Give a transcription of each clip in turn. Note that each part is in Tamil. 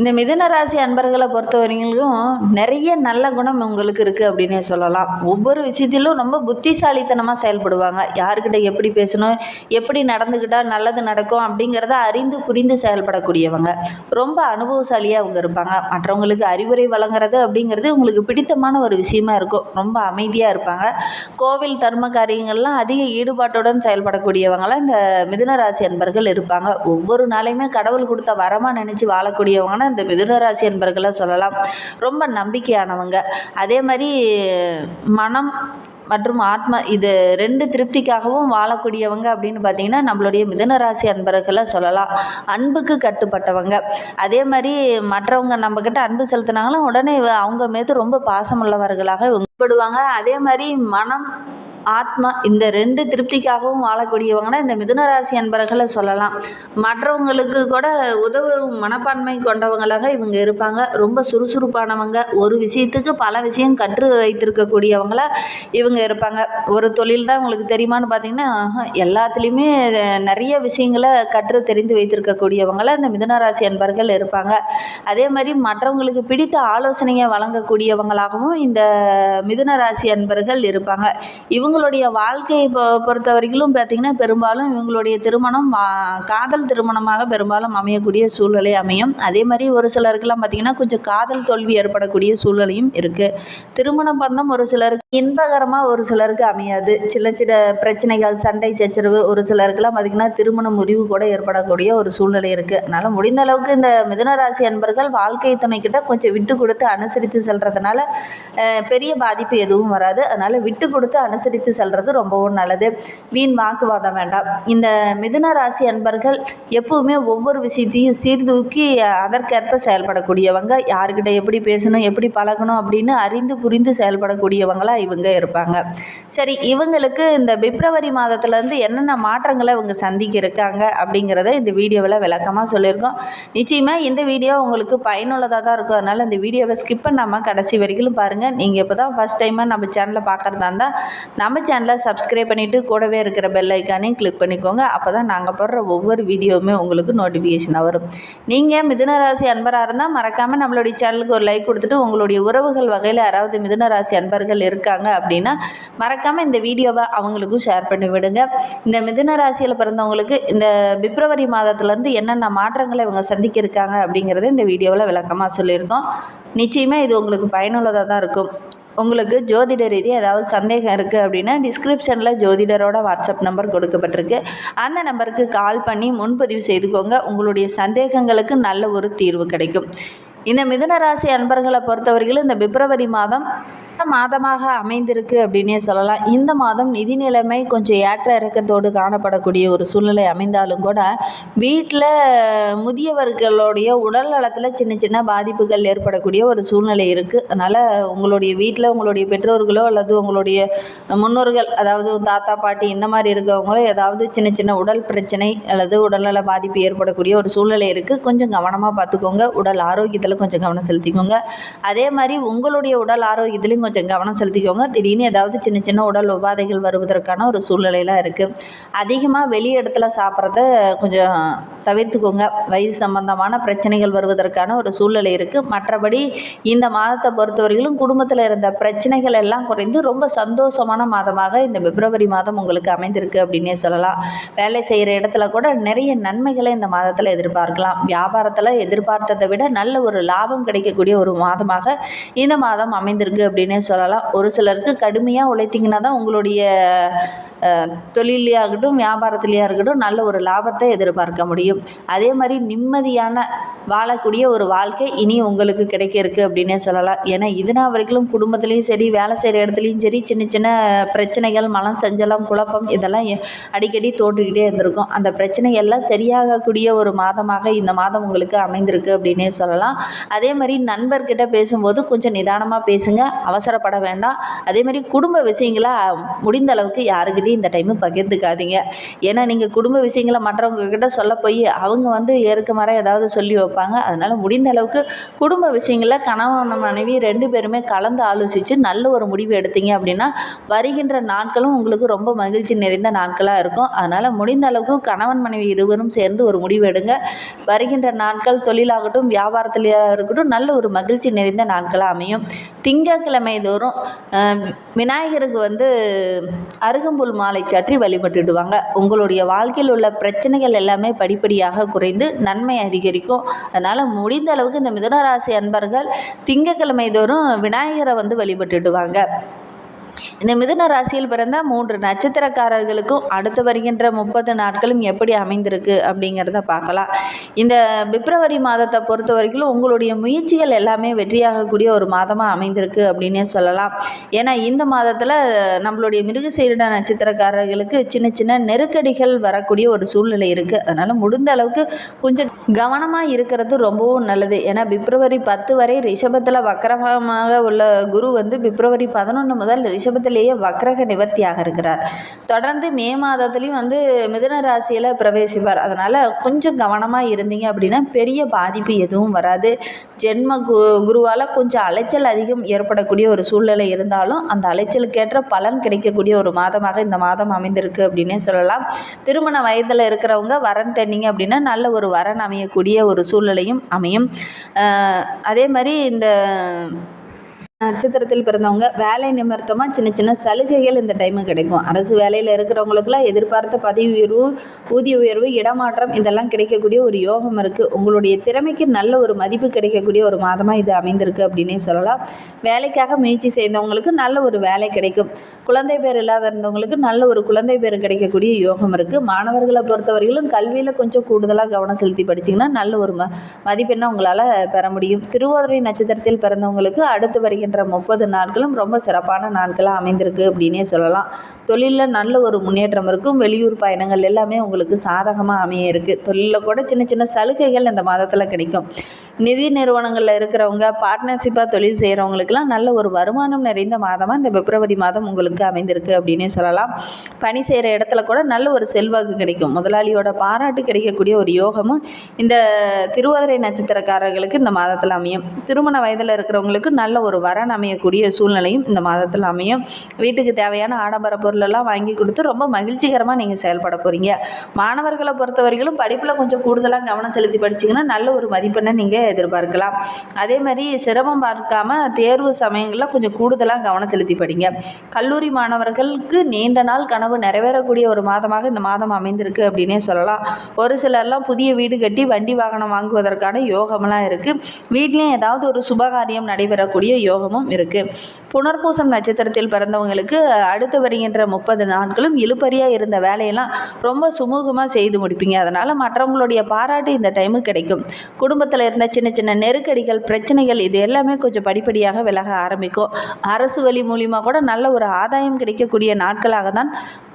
இந்த மிதனராசி அன்பர்களை பொறுத்தவரையிலும் நிறைய நல்ல குணம் உங்களுக்கு இருக்குது அப்படின்னே சொல்லலாம். ஒவ்வொரு விஷயத்திலும் ரொம்ப புத்திசாலித்தனமாக செயல்படுவாங்க. யாருக்கிட்ட எப்படி பேசணும் எப்படி நடந்துக்கிட்டால் நல்லது நடக்கும் அப்படிங்கிறத அறிந்து புரிந்து செயல்படக்கூடியவங்க. ரொம்ப அனுபவசாலியாக அவங்க இருப்பாங்க. மற்றவங்களுக்கு அறிவுரை வழங்குறது அப்படிங்கிறது உங்களுக்கு பிடித்தமான ஒரு விஷயமா இருக்கும். ரொம்ப அமைதியாக இருப்பாங்க. கோவில் தர்ம காரியங்கள்லாம் அதிக ஈடுபாட்டுடன் செயல்படக்கூடியவங்களாம் இந்த மிதுன ராசி அன்பர்கள் இருப்பாங்க. ஒவ்வொரு நாளையுமே கடவுள் கொடுத்த வரமாக நினச்சி வாழக்கூடியவங்கன்னா இந்த மிதுனராசி என்பர்களை அன்பர்களை சொல்லலாம். ரொம்ப நம்பிக்கையானவங்க. அதே மாதிரி மனம் மற்றும் ஆத்மா இது ரெண்டு திருப்திக்காகவும் வாழக்கூடியவங்க அப்படின்னு பார்த்தீங்கன்னா நம்மளுடைய மிதனராசி அன்பர்களை சொல்லலாம். அன்புக்கு கட்டுப்பட்டவங்க. அதே மாதிரி மற்றவங்க நம்மக்கிட்ட அன்பு செலுத்தினாங்கன்னா உடனே அவங்க மீது ரொம்ப பாசமுள்ளவர்களாக இவங்க அதே மாதிரி மனம் ஆத்மா இந்த ரெண்டு திருப்திக்காகவும் வாழக்கூடியவங்கன்னா இந்த மிதுன ராசி அன்பர்களை சொல்லலாம். மற்றவங்களுக்கு கூட உதவும் மனப்பான்மை கொண்டவங்களாக இவங்க இருப்பாங்க. ரொம்ப சுறுசுறுப்பானவங்க. ஒரு விஷயத்துக்கு பல விஷயம் கற்று வைத்திருக்கக்கூடியவங்களாக இவங்க இருப்பாங்க. ஒரு தொழில் தான் உங்களுக்கு தெரியுமான்னு பார்த்தீங்கன்னா எல்லாத்துலேயுமே நிறைய விஷயங்களை கற்று தெரிந்து வைத்திருக்கக்கூடியவங்களா இந்த மிதுனராசி அன்பர்கள் இருப்பாங்க. அதே மாதிரி மற்றவங்களுக்கு பிடித்த ஆலோசனையை வழங்கக்கூடியவங்களாகவும் இந்த மிதுன ராசி அன்பர்கள் இருப்பாங்க. இவங்க இவங்களுடைய வாழ்க்கையை பொ பொறுத்த வரைக்கும் பார்த்திங்கன்னா பெரும்பாலும் இவங்களுடைய திருமணம் காதல் திருமணமாக பெரும்பாலும் அமையக்கூடிய சூழ்நிலை அமையும். அதே மாதிரி ஒரு சிலருக்கெல்லாம் பார்த்திங்கன்னா கொஞ்சம் காதல் தோல்வி ஏற்படக்கூடிய சூழ்நிலையும் இருக்குது திருமண பந்தம் ஒரு சிலருக்கு இன்பகரமாக ஒரு சிலருக்கு அமையாது. சின்ன சின்ன பிரச்சனைகள் சண்டை சச்சரவு ஒரு சிலருக்கெல்லாம் பார்த்திங்கன்னா திருமண முறிவு கூட ஏற்படக்கூடிய ஒரு சூழ்நிலை இருக்குது அதனால் முடிந்த அளவுக்கு இந்த மிதுனராசி அன்பர்கள் வாழ்க்கை துணைக்கிட்ட கொஞ்சம் விட்டு கொடுத்து அனுசரித்து செல்றதுனால பெரிய பாதிப்பு எதுவும் வராது. அதனால் விட்டு கொடுத்து அனுசரித்து செல்றது ரொம்பவும் நல்லது. வீண் வாக்குவாதம் வேண்டாம். இந்த மிதுன ராசி அன்பர்கள் எப்பவுமே ஒவ்வொரு விஷயத்தையும் சீர்தூக்கி அதற்கேற்ப செயல்படக்கூடியவங்க. யாருக்கிட்ட எப்படி பேசணும் எப்படி பழகணும் அப்படின்னு அறிந்து புரிந்து செயல்படக்கூடியவங்களாக இவங்க இருப்பாங்க. சரி இவங்களுக்கு இந்த பிப்ரவரி மாதத்துலேருந்து என்னென்ன மாற்றங்களை இவங்க சந்திக்க இருக்காங்க அப்படிங்கிறத இந்த வீடியோவில் விளக்கமாக சொல்லியிருக்கோம். நிச்சயமாக இந்த வீடியோ உங்களுக்கு பயனுள்ளதாக தான் இருக்கும். அதனால் இந்த வீடியோவை ஸ்கிப் பண்ணாமல் கடைசி வரைக்கும் பாருங்கள் நீங்கள் இப்போ தான் ஃபஸ்ட் டைமாக நம்ம சேனலை பார்க்குறதா இருந்தால் நம்ம சேனலை சப்ஸ்கிரைப் பண்ணிவிட்டு கூடவே இருக்கிற பெல் ஐக்கானையும் கிளிக் பண்ணிக்கோங்க. அப்போ தான் நாங்கள் போடுற ஒவ்வொரு வீடியோவுமே உங்களுக்கு நோட்டிஃபிகேஷனாக வரும். நீங்கள் மிதுனராசி அன்பராக இருந்தால் மறக்காமல் நம்மளுடைய சேனலுக்கு ஒரு லைக் கொடுத்துட்டு உங்களுடைய உறவுகள் வகையில் யாராவது மிதுனராசி அன்பர்கள் இருக்காங்க அப்படின்னா மறக்காமல் இந்த வீடியோவை அவங்களுக்கும் ஷேர் பண்ணி விடுங்க. இந்த மிதுன ராசியில் பிறந்தவங்களுக்கு இந்த பிப்ரவரி மாதத்துலேருந்து என்னென்ன மாற்றங்களை இவங்க சந்திக்க இருக்காங்க அப்படிங்கிறத இந்த வீடியோவில் விளக்கமாக சொல்லியிருக்கோம். நிச்சயமாக இது உங்களுக்கு பயனுள்ளதாக தான் இருக்கும். உங்களுக்கு ஜோதிட ரீதி ஏதாவது சந்தேகம் இருக்குது அப்படின்னா டிஸ்கிரிப்ஷனில் ஜோதிடரோட வாட்ஸ்அப் நம்பர் கொடுக்கப்பட்டிருக்கு. அந்த நம்பருக்கு கால் பண்ணி முன்பதிவு செய்துக்கோங்க. உங்களுடைய சந்தேகங்களுக்கு நல்ல ஒரு தீர்வு கிடைக்கும். இந்த மிதனராசி அன்பர்களை பொறுத்தவரையிலும் இந்த பிப்ரவரி மாதம் மாதமாக அமைந்திருக்கு அப்படின்னே சொல்லலாம். இந்த மாதம் நிதி நிலைமை கொஞ்சம் ஏற்ற இறக்கத்தோடு காணப்படக்கூடிய ஒரு சூழ்நிலை அமைந்தாலும் கூட வீட்டில் முதியவர்களுடைய உடல் நலத்தில் சின்ன சின்ன பாதிப்புகள் ஏற்படக்கூடிய ஒரு சூழ்நிலை இருக்குது அதனால் உங்களுடைய வீட்டில் உங்களுடைய பெற்றோர்களோ அல்லது உங்களுடைய முன்னோர்கள் அதாவது தாத்தா பாட்டி இந்த மாதிரி இருக்கிறவங்களோ ஏதாவது சின்ன சின்ன உடல் பிரச்சனை அல்லது உடல்நல பாதிப்பு ஏற்படக்கூடிய ஒரு சூழ்நிலை இருக்குது கொஞ்சம் கவனமாக பார்த்துக்கோங்க. உடல் ஆரோக்கியத்தில் கொஞ்சம் கவனம் செலுத்திக்கோங்க. அதே மாதிரி உங்களுடைய உடல் ஆரோக்கியத்திலையும் கொஞ்சம் கவனம் செலுத்திக்கோங்க. திடீர்னு ஏதாவது சின்ன சின்ன உடல் உபாதைகள் வருவதற்கான ஒரு சூழ்நிலையெல்லாம் இருக்குது அதிகமாக வெளி இடத்துல சாப்பிட்றத கொஞ்சம் தவிர்த்துக்கோங்க. வயிறு சம்பந்தமான பிரச்சனைகள் வருவதற்கான ஒரு சூழ்நிலை இருக்குது மற்றபடி இந்த மாதத்தை பொறுத்தவரையிலும் குடும்பத்தில் இருந்த பிரச்சனைகள் எல்லாம் குறைந்து ரொம்ப சந்தோஷமான மாதமாக இந்த பிப்ரவரி மாதம் உங்களுக்கு அமைந்திருக்கு அப்படின்னே சொல்லலாம். வேலை செய்கிற இடத்துல கூட நிறைய நன்மைகளை இந்த மாதத்தில் எதிர்பார்க்கலாம். வியாபாரத்தில் எதிர்பார்த்ததை விட நல்ல ஒரு லாபம் கிடைக்கக்கூடிய ஒரு மாதமாக இந்த மாதம் அமைந்திருக்கு அப்படின்னு சொல்லலாம். ஒரு சிலருக்கு கடுமையாக உழைத்தீங்கன்னா தான் உங்களுடைய அஹ், தொழிலையே ஆகட்டும் இருக்கட்டும் நல்ல ஒரு லாபத்தை எதிர்பார்க்க முடியும். அதே மாதிரி நிம்மதியான வாழக்கூடிய ஒரு வாழ்க்கை இனி உங்களுக்கு கிடைக்க இருக்கு அப்படின்னே சொல்லலாம். ஏன்னா இதுனா வரைக்கும் குடும்பத்துலேயும் சரி வேலை செய்கிற இடத்துலையும் சரி சின்ன சின்ன பிரச்சனைகள் மலம் செஞ்சலம் குழப்பம் இதெல்லாம் அடிக்கடி தோன்றிக்கிட்டே இருந்திருக்கும். அந்த பிரச்சனை எல்லாம் சரியாகக்கூடிய ஒரு மாதமாக இந்த மாதம் உங்களுக்கு அமைந்திருக்கு அப்படின்னே சொல்லலாம். அதே மாதிரி நண்பர்கிட்ட பேசும்போது கொஞ்சம் நிதானமாக பேசுங்க. அவசரப்பட வேண்டாம். அதே மாதிரி குடும்ப விஷயங்களை முடிந்த அளவுக்கு யாருக்கிட்டையும் இந்த டைமு பகிர்ந்துக்காதீங்க. ஏன்னா நீங்கள் குடும்ப விஷயங்களை மற்றவங்க கிட்ட சொல்ல போய் அவங்க வந்து ஏற்க மர ஏதாவது சொல்லி வைப்பாங்க. அதனால் முடிந்த அளவுக்கு குடும்ப விஷயங்களில் கணவன் மனைவி ரெண்டு பேருமே கலந்து ஆலோசித்து நல்ல ஒரு முடிவு எடுத்தீங்க அப்படின்னா வருகின்ற நாட்களும் உங்களுக்கு ரொம்ப மகிழ்ச்சி நிறைந்த நாட்களாக இருக்கும். அதனால் முடிந்த அளவுக்கு கணவன் மனைவி இருவரும் சேர்ந்து ஒரு முடிவு எடுங்க. வருகின்ற நாட்கள் தொழிலாகட்டும் வியாபாரத்திலேயே இருக்கட்டும் நல்ல ஒரு மகிழ்ச்சி நிறைந்த நாட்களாக அமையும். திங்கட்கிழமை தோறும் விநாயகருக்கு வந்து அருகம்புல் மாலை சாற்றி வழிபட்டுடுவாங்க. உங்களுடைய வாழ்க்கையில் உள்ள பிரச்சனைகள் எல்லாமே படிப்படியாக குறைந்து நன்மை அதிகரிக்கும். அதனால் முடிந்த அளவுக்கு இந்த மிதனராசி அன்பர்கள் திங்கட்கிழமை தோறும் விநாயகரை வந்து வழிபட்டுடுவாங்க. இந்த மிதுன ராசியில் பிறந்த மூன்று நட்சத்திரக்காரர்களுக்கும் அடுத்து வருகின்ற முப்பது நாட்களும் எப்படி அமைந்திருக்கு அப்படிங்கிறத பார்க்கலாம். இந்த பிப்ரவரி மாதத்தை பொறுத்த வரைக்கும் உங்களுடைய முயற்சிகள் எல்லாமே வெற்றியாகக்கூடிய ஒரு மாதமாக அமைந்திருக்கு அப்படின்னே சொல்லலாம். ஏன்னா இந்த மாதத்தில் நம்மளுடைய மிருகசீரிட நட்சத்திரக்காரர்களுக்கு சின்ன சின்ன நெருக்கடிகள் வரக்கூடிய ஒரு சூழ்நிலை இருக்குது அதனால் முடிந்த அளவுக்கு கொஞ்சம் கவனமாக இருக்கிறது ரொம்பவும் நல்லது. ஏன்னா பிப்ரவரி பத்து வரை ரிஷபத்தில் வக்கரமாக உள்ள குரு வந்து பிப்ரவரி பதினொன்று முதல் ரிஷபத்திலேயே வக்ரக நிவர்த்தியாக இருக்கிறார். தொடர்ந்து மே மாதத்துலேயும் வந்து மிதுன ராசியில் பிரவேசிப்பார். அதனால் கொஞ்சம் கவனமாக இருந்தீங்க அப்படின்னா பெரிய பாதிப்பு எதுவும் வராது. ஜென்ம கு குருவால் கொஞ்சம் அலைச்சல் அதிகம் ஏற்படக்கூடிய ஒரு சூழ்நிலை இருந்தாலும் அந்த அலைச்சலுக்கேற்ற பலன் கிடைக்கக்கூடிய ஒரு மாதமாக இந்த மாதம் அமைந்திருக்கு அப்படின்னே சொல்லலாம். திருமண வயதில் இருக்கிறவங்க வரன் தண்ணிங்க அப்படின்னா நல்ல ஒரு வரன் அமையக்கூடிய ஒரு சூழ்நிலையும் அமையும். அதே மாதிரி இந்த நட்சத்திரத்தில் பிறந்தவங்க வேலை நிமித்தமாக சின்ன சின்ன சலுகைகள் இந்த டைமு கிடைக்கும். அரசு வேலையில் இருக்கிறவங்களுக்குலாம் எதிர்பார்த்த பதவி உயர்வு ஊதிய உயர்வு இடமாற்றம் இதெல்லாம் கிடைக்கக்கூடிய ஒரு யோகம் இருக்குது உங்களுடைய திறமைக்கு நல்ல ஒரு மதிப்பு கிடைக்கக்கூடிய ஒரு மாதமாக இது அமைந்திருக்கு அப்படின்னே சொல்லலாம். வேலைக்காக முயற்சி செய்தவங்களுக்கு நல்ல ஒரு வேலை கிடைக்கும். குழந்தை பேர் இல்லாத இருந்தவங்களுக்கு நல்ல ஒரு குழந்தை பேர் கிடைக்கக்கூடிய யோகம் இருக்குது மாணவர்களை பொறுத்தவரையிலும் கல்வியில் கொஞ்சம் கூடுதலாக கவனம் செலுத்தி படிச்சிங்கன்னா நல்ல ஒரு ம மதிப்பெண்ணை உங்களால் பெற முடியும். திருவோதரை நட்சத்திரத்தில் பிறந்தவங்களுக்கு அடுத்து இருக்கின்ற முப்பது நாட்களும் ரொம்ப சிறப்பான நாட்களாக அமைந்திருக்கு அப்படின்னே சொல்லலாம். தொழிலில் நல்ல ஒரு முன்னேற்றம் இருக்கும். வெளியூர் பயணங்கள் எல்லாமே உங்களுக்கு சாதகமாக அமைய இருக்குது தொழிலில் கூட சின்ன சின்ன சலுகைகள் இந்த மாதத்தில் கிடைக்கும். நிதி நிறுவனங்களில் இருக்கிறவங்க பார்ட்னர்ஷிப்பாக தொழில் செய்கிறவங்களுக்குலாம் நல்ல ஒரு வருமானம் நிறைந்த மாதமாக இந்த பிப்ரவரி மாதம் உங்களுக்கு அமைந்திருக்கு அப்படின்னே சொல்லலாம். பணி செய்கிற இடத்துல கூட நல்ல ஒரு செல்வாக்கு கிடைக்கும். முதலாளியோட பாராட்டு கிடைக்கக்கூடிய ஒரு யோகமும் இந்த திருவாதிரை நட்சத்திரக்காரர்களுக்கு இந்த மாதத்தில் அமையும். திருமண வயதில் இருக்கிறவங்களுக்கு நல்ல ஒரு வரன் அமையக்கூடிய சூழ்நிலையும் இந்த மாதத்தில் அமையும். வீட்டுக்கு தேவையான ஆடம்பர பொருளெல்லாம் வாங்கி கொடுத்து ரொம்ப மகிழ்ச்சிகரமாக நீங்கள் செயல்பட போகிறீங்க மாணவர்களை பொறுத்தவரைக்கும் படிப்பில் கொஞ்சம் கூடுதலாக கவனம் செலுத்தி படிச்சிங்கன்னா நல்ல ஒரு மதிப்பெண்ணை நீங்கள் எதிர்பார்க்கலாம். அதே மாதிரி சிரமம் பார்க்காம தேர்வு சமயங்களில் கொஞ்சம் கூடுதலாக கவனம் செலுத்தி படிங்க. கல்லூரி மாணவர்களுக்கு நீண்ட நாள் கனவு நிறைவேறக்கூடிய ஒரு மாதமாக இந்த மாதம் அமைந்திருக்கு அப்படின்னே சொல்லலாம். ஒரு சிலர்லாம் புதிய வீடு கட்டி வண்டி வாகனம் வாங்குவதற்கான யோகமெல்லாம் இருக்குது வீட்லேயும் ஏதாவது ஒரு சுபகாரியம் நடைபெறக்கூடிய யோகமும் இருக்குது புனர்பூசம் நட்சத்திரத்தில் பிறந்தவங்களுக்கு அடுத்து வருகின்ற முப்பது நாட்களும் இழுப்பறியாக இருந்த வேலையெல்லாம் ரொம்ப சுமூகமாக செய்து முடிப்பீங்க. அதனால் மற்றவங்களுடைய பாராட்டு இந்த டைமு கிடைக்கும். குடும்பத்தில் இருந்த சின்ன சின்ன நெருக்கடிகள் பிரச்சனைகள் இது எல்லாமே கொஞ்சம் படிப்படியாக விலக ஆரம்பிக்கும். அரசு வழி மூலிமா கூட நல்ல ஒரு ஆதாயம் கிடைக்கக்கூடிய நாட்களாக தான்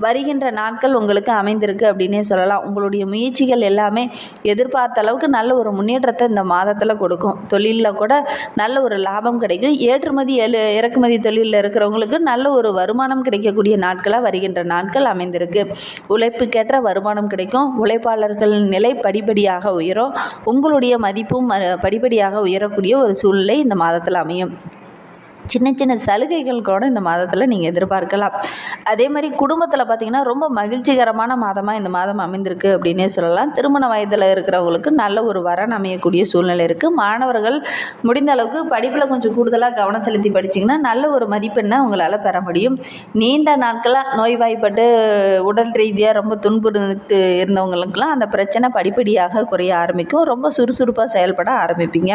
வருகின்ற நாட்கள் உங்களுக்கு அமைந்திருக்கு அப்படின்னே சொல்லலாம். உங்களுடைய முயற்சிகள் எல்லாமே எதிர்பார்த்த அளவுக்கு நல்ல ஒரு முன்னேற்றத்தை இந்த மாதத்தில் கொடுக்கும். தொழிலில் கூட நல்ல ஒரு லாபம் கிடைக்கும். ஏற்றுமதி எழு இறக்குமதி தொழிலில் இருக்கிறவங்களுக்கு நல்ல ஒரு வருமானம் கிடைக்கக்கூடிய நாட்களாக வருகின்ற நாட்கள் அமைந்திருக்கு. உழைப்புக்கேற்ற வருமானம் கிடைக்கும். உழைப்பாளர்கள் நிலை படிப்படியாக உயரும். உங்களுடைய மதிப்பும் ம- படிப்படியாக உயரக்கூடிய ஒரு சூழ்நிலை இந்த மாதத்தில் அமையும். சின்ன சின்ன சலுகைகள் கூட இந்த மாதத்தில் நீங்கள் எதிர்பார்க்கலாம். அதே மாதிரி குடும்பத்தில் பார்த்திங்கன்னா ரொம்ப மகிழ்ச்சிகரமான மாதமாக இந்த மாதம் அமைந்திருக்கு அப்படின்னே சொல்லலாம். திருமண வயதில் இருக்கிறவங்களுக்கு நல்ல ஒரு வரன் அமையக்கூடிய சூழ்நிலை இருக்குது மாணவர்கள் முடிந்த அளவுக்கு படிப்பில் கொஞ்சம் கூடுதலாக கவனம் செலுத்தி படிச்சிங்கன்னா நல்ல ஒரு மதிப்பெண்ணை உங்களால் பெற முடியும். நீண்ட நாட்களாக நோய்வாய்ப்பட்டு உடல் ரீதியாக ரொம்ப துன்புறுத்து இருந்தவங்களுக்கெல்லாம் அந்த பிரச்சனை படிப்படியாக குறைய ஆரம்பிக்கும். ரொம்ப சுறுசுறுப்பாக செயல்பட ஆரம்பிப்பீங்க.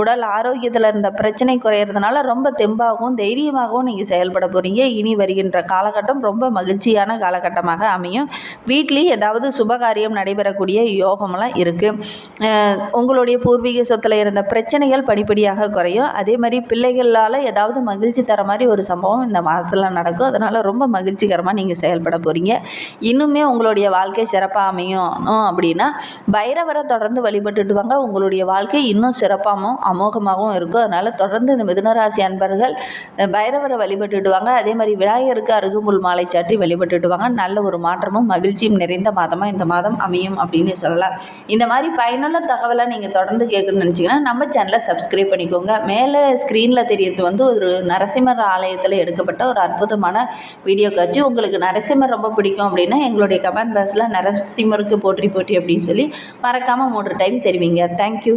உடல் ஆரோக்கியத்தில் இருந்த பிரச்சனை குறையிறதுனால ரொம்ப தெம்பாகவும் தைரியமாகவும் நீங்கள் செயல்பட போகிறீங்க இனி வருகின்ற காலகட்டம் ரொம்ப மகிழ்ச்சியான காலகட்டமாக அமையும். வீட்லேயும் ஏதாவது சுபகாரியம் நடைபெறக்கூடிய யோகமெல்லாம் இருக்குது உங்களுடைய பூர்வீக சொத்தில் இருந்த பிரச்சனைகள் படிப்படியாக குறையும். அதே மாதிரி பிள்ளைகளால் ஏதாவது மகிழ்ச்சி தர மாதிரி ஒரு சம்பவம் இந்த மாதத்தில் நடக்கும். அதனால் ரொம்ப மகிழ்ச்சிகரமாக நீங்கள் செயல்பட போகிறீங்க இன்னுமே உங்களுடைய வாழ்க்கை சிறப்பாக அமையும் அப்படின்னா பைரவரை தொடர்ந்து வழிபட்டுட்டு வாங்க உங்களுடைய வாழ்க்கை இன்னும் சிறப்பாகவும் அமோகமாகவும் இருக்கும். அதனால் தொடர்ந்து இந்த மிதுனராசி அன்பர் நண்பர்கள் பைரவரை வழிபட்டுடுவாங்க அதே மாதிரி விநாயகருக்கு அருகுமுள் மாலை சாற்றி வழிபட்டுடுவாங்க நல்ல ஒரு மாற்றமும் மகிழ்ச்சியும் நிறைந்த மாதமாக இந்த மாதம் அமையும் அப்படின்னு சொல்லலாம். இந்த மாதிரி பயனுள்ள தகவலை நீங்கள் தொடர்ந்து கேட்கணும்னு நினச்சிங்கன்னா நம்ம சேனலை சப்ஸ்கிரைப் பண்ணிக்கோங்க. மேலே ஸ்க்ரீனில் தெரியறது வந்து ஒரு நரசிம்மர் ஆலயத்தில் எடுக்கப்பட்ட ஒரு அற்புதமான வீடியோ காட்சி. உங்களுக்கு நரசிம்மர் ரொம்ப பிடிக்கும் அப்படின்னா எங்களுடைய கமெண்ட் பாக்ஸில் நரசிம்மருக்கு போற்றி போற்றி அப்படின்னு சொல்லி மறக்காமல் மூன்று டைம் தெரிவிங்க. தேங்க்யூ